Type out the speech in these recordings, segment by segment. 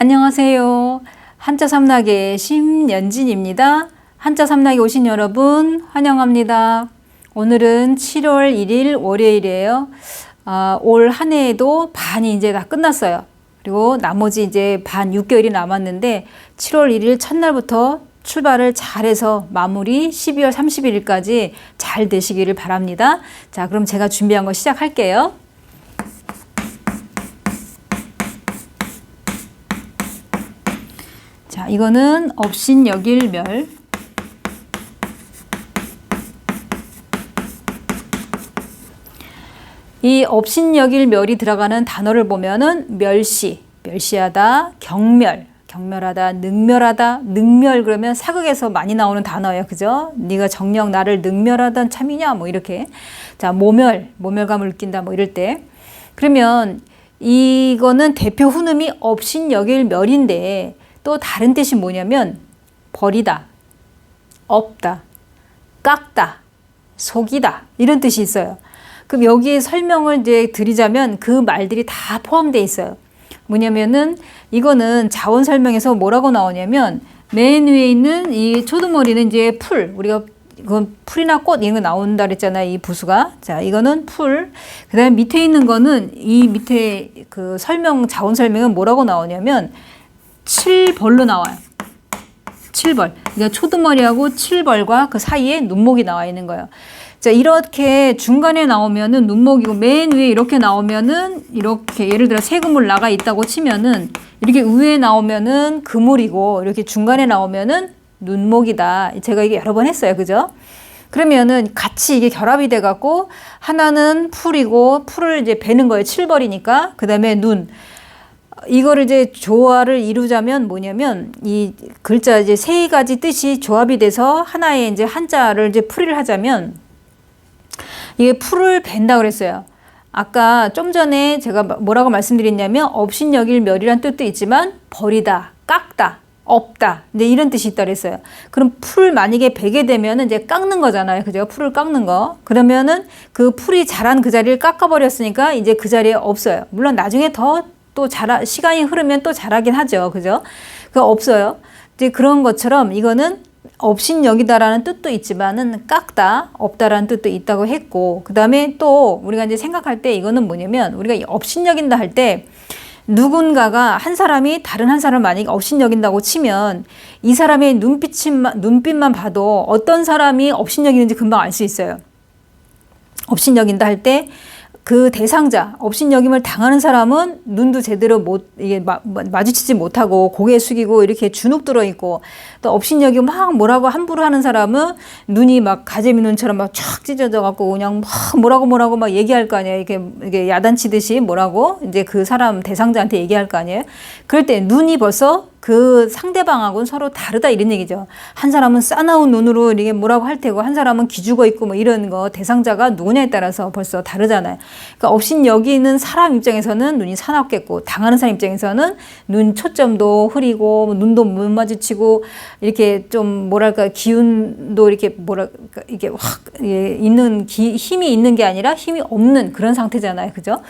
안녕하세요. 한자 삼락의 심연진입니다. 한자 삼락에 오신 여러분 환영합니다. 오늘은 7월 1일 월요일이에요. 아, 올 한 해에도 반이 이제 다 끝났어요. 그리고 나머지 이제 반 6개월이 남았는데 7월 1일 첫날부터 출발을 잘해서 마무리 12월 31일까지 잘 되시기를 바랍니다. 자, 그럼 제가 준비한 거 시작할게요. 자, 이거는 업신 여길멸. 이 업신 여길멸이 들어가는 단어를 보면은 멸시, 멸시하다, 경멸, 경멸하다, 능멸하다, 능멸 그러면 사극에서 많이 나오는 단어예요. 그죠? 네가 정녕 나를 능멸하던 참이냐 뭐 이렇게. 자, 모멸, 모멸감을 느낀다 뭐 이럴 때. 그러면 이거는 대표 훈음이 업신 여길 멸인데 또 다른 뜻이 뭐냐면 버리다, 없다, 깎다, 속이다 이런 뜻이 있어요. 그럼 여기에 설명을 이제 드리자면 그 말들이 다 포함되어 있어요. 뭐냐면은 이거는 자원 설명에서 뭐라고 나오냐면 맨 위에 있는 이 초두머리는 이제 풀 우리가 이건 풀이나 꽃 이런 거 나온다 그랬잖아요. 이 부수가. 자, 이거는 풀. 그다음에 밑에 있는 거는 이 밑에 그 설명 자원 설명은 뭐라고 나오냐면 칠벌로 나와요. 칠벌. 그러니까 초두머리하고 칠벌과 그 사이에 눈목이 나와 있는 거예요. 자, 이렇게 중간에 나오면은 눈목이고 맨 위에 이렇게 나오면은 이렇게 예를 들어 세금을 나가 있다고 치면은 이렇게 위에 나오면은 그물이고 이렇게 중간에 나오면은 눈목이다. 제가 이게 여러 번 했어요. 그죠? 그러면은 같이 이게 결합이 돼 갖고 하나는 풀이고 풀을 이제 베는 거예요. 칠벌이니까. 그다음에 눈. 이거를 이제 조화를 이루자면 뭐냐면 이 글자 이제 세 가지 뜻이 조합이 돼서 하나의 이제 한자를 이제 풀이를 하자면 이게 풀을 벤다 그랬어요. 아까 좀 전에 제가 뭐라고 말씀드렸냐면 업신여길 멸이란 뜻도 있지만 버리다, 깎다, 없다. 이제 이런 뜻이 있다 그랬어요. 그럼 풀 만약에 베게 되면은 이제 깎는 거잖아요. 그죠? 풀을 깎는 거. 그러면은 그 풀이 자란 그 자리를 깎아버렸으니까 이제 그 자리에 없어요. 물론 나중에 더 또 자라, 시간이 흐르면 또 자라긴 하죠. 그죠? 그 없어요. 이제 그런 것처럼 이거는 업신여기다라는 뜻도 있지만은 깎다, 없다라는 뜻도 있다고 했고, 그 다음에 또 우리가 이제 생각할 때 이거는 뭐냐면 우리가 업신여긴다 할 때 누군가가 한 사람이 다른 한 사람을 만약에 업신여긴다고 치면 이 사람의 눈빛만, 눈빛만 봐도 어떤 사람이 업신여기는지 금방 알 수 있어요. 업신여긴다 할 때 그 대상자, 업신여김을 당하는 사람은 눈도 제대로 못, 이게 마, 마주치지 못하고 고개 숙이고 이렇게 주눅 들어 있고 또 업신여김 막 뭐라고 함부로 하는 사람은 눈이 막 가재미 눈처럼 막촥 찢어져 갖고 그냥 막 뭐라고 뭐라고 막 얘기할 거 아니에요. 이게, 이게 야단치듯이 뭐라고 이제 그 사람 대상자한테 얘기할 거 아니에요. 그럴 때 눈이 벌써 그 상대방하고는 서로 다르다 이런 얘기죠. 한 사람은 싸나운 눈으로 이게 뭐라고 할 테고 한 사람은 기죽어 있고 뭐 이런 거 대상자가 누구냐에 따라서 벌써 다르잖아요. 그러니까 업신 여기는 사람 입장에서는 눈이 사납겠고 당하는 사람 입장에서는 눈 초점도 흐리고 뭐 눈도 못 마주치고 이렇게 좀 뭐랄까 기운도 이렇게 뭐랄까 이게 확 있는 기, 힘이 있는 게 아니라 힘이 없는 그런 상태잖아요. 그죠?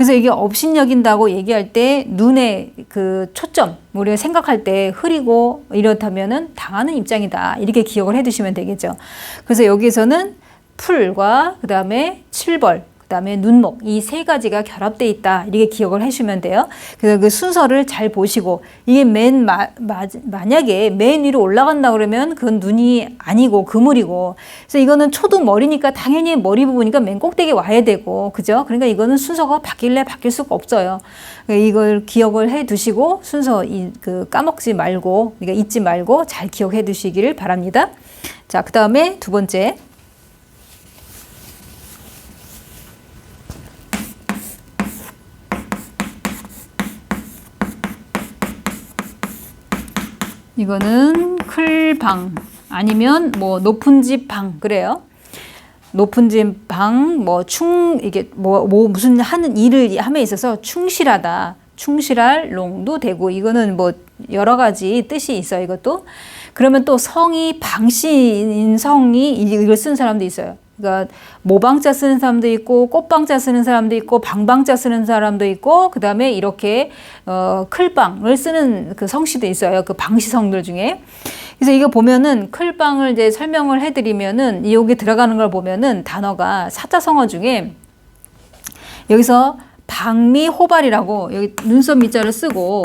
그래서 이게 업신여긴다고 얘기할 때 눈의 그 초점 우리가 생각할 때 흐리고 이렇다면은 당하는 입장이다 이렇게 기억을 해 두시면 되겠죠. 그래서 여기서는 풀과 그 다음에 칠벌 그다음에 눈목 이 세 가지가 결합돼 있다 이렇게 기억을 해주시면 돼요. 그래서 그 순서를 잘 보시고 이게 맨 마, 마, 만약에 맨 위로 올라간다 그러면 그건 눈이 아니고 그물이고 그래서 이거는 초두 머리니까 당연히 머리 부분이니까 맨 꼭대기 와야 되고 그죠? 그러니까 이거는 순서가 바뀔래 바뀔 수가 없어요. 그러니까 이걸 기억을 해 두시고 순서 이, 그 까먹지 말고 그러니까 잊지 말고 잘 기억해 두시기를 바랍니다. 자, 그 다음에 두 번째. 이거는 클방 아니면 뭐 높은 집 방 그래요. 높은 집 방 뭐 충 이게 뭐, 뭐 무슨 하는 일을 함에 있어서 충실하다. 충실할 롱도 되고 이거는 뭐 여러 가지 뜻이 있어요. 이것도 그러면 또 성이 방씨인 성이 이걸 쓴 사람도 있어요. 그러니까 모방자 쓰는 사람도 있고 꽃방자 쓰는 사람도 있고 방방자 쓰는 사람도 있고 그다음에 이렇게 어 클방을 쓰는 그 성씨도 있어요. 그 방시성들 중에. 그래서 이거 보면은 클방을 이제 설명을 해 드리면은 이 여기 들어가는 걸 보면은 단어가 사자성어 중에 여기서 방미호발이라고 여기 눈썹 밑자를 쓰고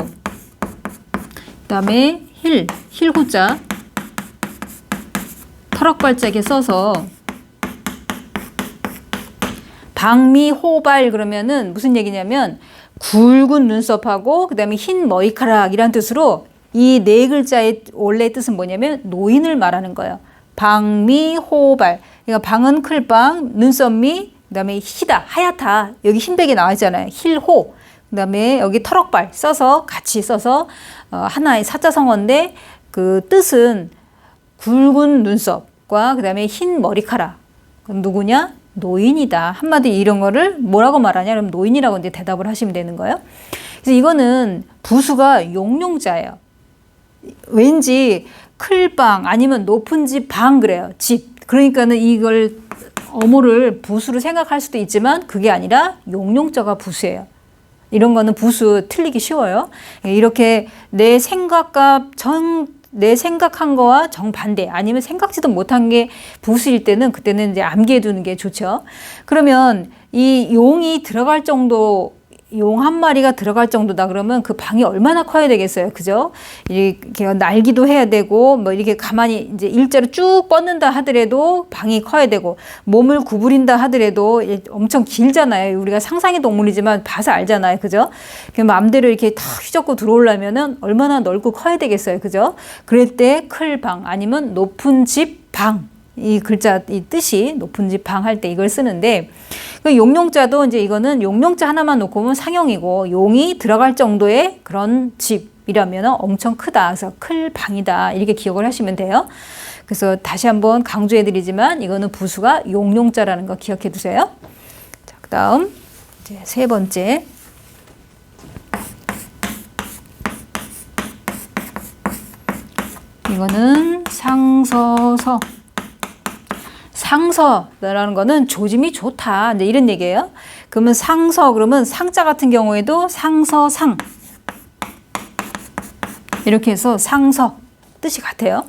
그다음에 힐, 힐호자 터럭발짝에 써서 방미호발 그러면은 무슨 얘기냐면 굵은 눈썹하고 그다음에 흰 머리카락이란 뜻으로 이 네 글자의 원래 뜻은 뭐냐면 노인을 말하는 거예요. 방미호발. 그러니까 방은 클방, 눈썹미, 그다음에 희다, 하얗다. 여기 흰백이 나와 있잖아요. 힐호. 그다음에 여기 터럭발 써서 같이 써서 어, 하나의 사자성어인데 그 뜻은 굵은 눈썹과 그다음에 흰 머리카락. 누구냐? 노인이다. 한마디 이런 거를 뭐라고 말하냐? 그럼 노인이라고 이제 대답을 하시면 되는 거예요. 그래서 이거는 부수가 용용자예요. 왠지 클방 아니면 높은 집 방 그래요. 집. 그러니까는 이걸 어모를 부수로 생각할 수도 있지만 그게 아니라 용용자가 부수예요. 이런 거는 부수 틀리기 쉬워요. 이렇게 내 생각과 정, 내 생각한 거와 정반대 아니면 생각지도 못한 게 부수일 때는 그때는 이제 암기해 두는 게 좋죠. 그러면 이 용이 들어갈 정도 용 한 마리가 들어갈 정도다 그러면 그 방이 얼마나 커야 되겠어요. 그죠? 이렇게 날기도 해야 되고 뭐 이렇게 가만히 이제 일자로 쭉 뻗는다 하더라도 방이 커야 되고 몸을 구부린다 하더라도 엄청 길잖아요. 우리가 상상의 동물이지만 봐서 알잖아요. 그죠? 그 마음대로 이렇게 탁 휘젓고 들어오려면은 얼마나 넓고 커야 되겠어요. 그죠? 그럴 때 클 방 아니면 높은 집 방. 이 글자 이 뜻이 높은 집방할 때 이걸 쓰는데 그 용용자도 이제 이거는 용용자 하나만 놓고 보면 상형이고 용이 들어갈 정도의 그런 집이라면 엄청 크다. 그래서 클 방이다. 이렇게 기억을 하시면 돼요. 그래서 다시 한번 강조해 드리지만 이거는 부수가 용용자라는 거 기억해 두세요. 자, 그다음 이제 세 번째 이거는 상서서 상서라는 거는 조짐이 좋다. 이제 이런 얘기예요. 그러면 상서 그러면 상자 같은 경우에도 상서상 이렇게 해서 상서 뜻이 같아요.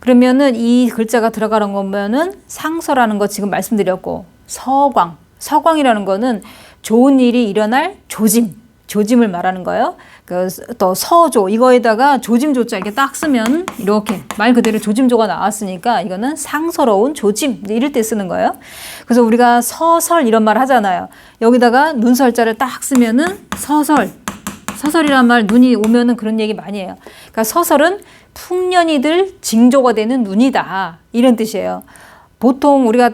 그러면은 이 글자가 들어가는 거면은 상서라는 거 지금 말씀드렸고 서광 서광이라는 거는 좋은 일이 일어날 조짐 조짐을 말하는 거예요. 그또 서조 이거에다가 조짐조자 이렇게 딱 쓰면 이렇게 말 그대로 조짐조가 나왔으니까 이거는 상서로운 조짐 이럴 때 쓰는 거예요. 그래서 우리가 서설 이런 말 하잖아요. 여기다가 눈설자를 딱 쓰면은 서설 서설이란 말 눈이 오면은 그런 얘기 많이 해요. 그러니까 서설은 풍년이들 징조가 되는 눈이다 이런 뜻이에요. 보통 우리가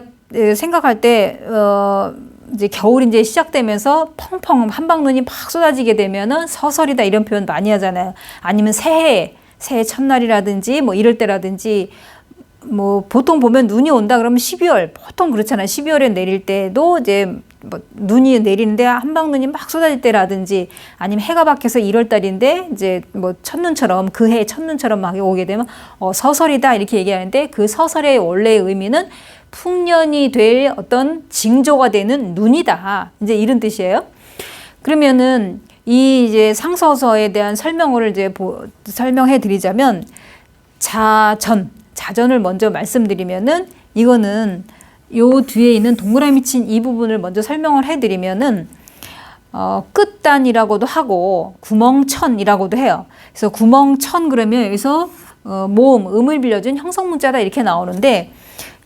생각할 때 어. 이제 겨울 이제 시작되면서 펑펑 한방눈이 막 쏟아지게 되면은 서설이다 이런 표현 많이 하잖아요. 아니면 새해, 새해 첫날이라든지 뭐 이럴 때라든지 뭐 보통 보면 눈이 온다 그러면 12월 보통 그렇잖아요. 12월에 내릴 때도 이제 뭐 눈이 내리는데 한방 눈이 막 쏟아질 때라든지 아니면 해가 밖에서 1월 달인데 이제 뭐 첫눈처럼 그 해 첫눈처럼 막 오게 되면 어 서설이다 이렇게 얘기하는데 그 서설의 원래의 의미는 풍년이 될 어떤 징조가 되는 눈이다. 이제 이런 뜻이에요. 그러면은 이 이제 상서서에 대한 설명을 이제 보, 설명해 드리자면 자전, 자전을 먼저 말씀드리면은 이거는 요 뒤에 있는 동그라미 친 이 부분을 먼저 설명을 해 드리면은 어, 끝단이라고도 하고 구멍천이라고도 해요. 그래서 구멍천 그러면 여기서 어, 모음, 음을 빌려준 형성 문자다 이렇게 나오는데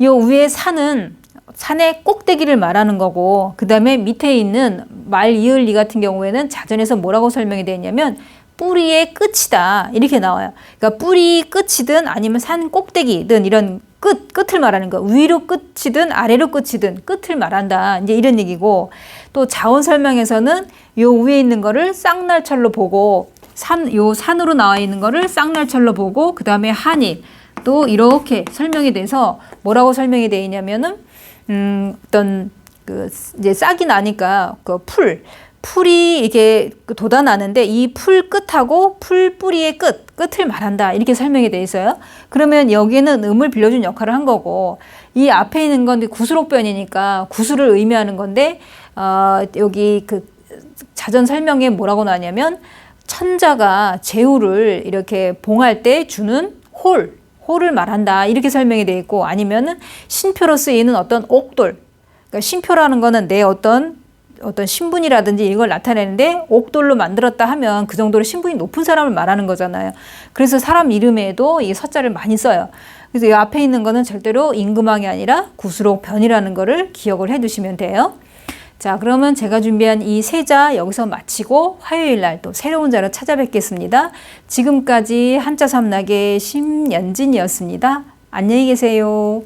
요 위에 산은 산의 꼭대기를 말하는 거고 그 다음에 밑에 있는 말 이을 리 같은 경우에는 자전에서 뭐라고 설명이 되어 있냐면 뿌리의 끝이다 이렇게 나와요. 그러니까 뿌리 끝이든 아니면 산 꼭대기든 이런 끝 끝을 말하는 거 위로 끝이든 아래로 끝이든 끝을 말한다 이제 이런 얘기고 또 자원 설명에서는 요 위에 있는 거를 쌍날철로 보고 산 요 산으로 나와 있는 거를 쌍날철로 보고 그 다음에 한일 또 이렇게 설명이 돼서 뭐라고 설명이 되어 있냐면은 음, 어떤 그 이제 싹이 나니까 그 풀 풀이 이게 돋아나는데 이 풀 끝하고 풀 뿌리의 끝, 끝을 말한다. 이렇게 설명이 돼 있어요. 그러면 여기에는 음을 빌려준 역할을 한 거고 이 앞에 있는 건 구수록변이니까 구수를 의미하는 건데 어, 여기 그 자전 설명에 뭐라고 나왔냐면 천자가 제후를 이렇게 봉할 때 주는 홀, 홀을 말한다. 이렇게 설명이 돼 있고 아니면은 신표로 쓰이는 어떤 옥돌. 그러니까 신표라는 거는 내 어떤 어떤 신분이라든지 이걸 나타내는데 옥돌로 만들었다 하면 그 정도로 신분이 높은 사람을 말하는 거잖아요. 그래서 사람 이름에도 이 서자를 많이 써요. 그래서 이 앞에 있는 거는 절대로 임금왕이 아니라 구수록 변이라는 거를 기억을 해 두시면 돼요. 자, 그러면 제가 준비한 이 세자 여기서 마치고 화요일 날 또 새로운 자로 찾아뵙겠습니다. 지금까지 한자 삼락의 심연진이었습니다. 안녕히 계세요.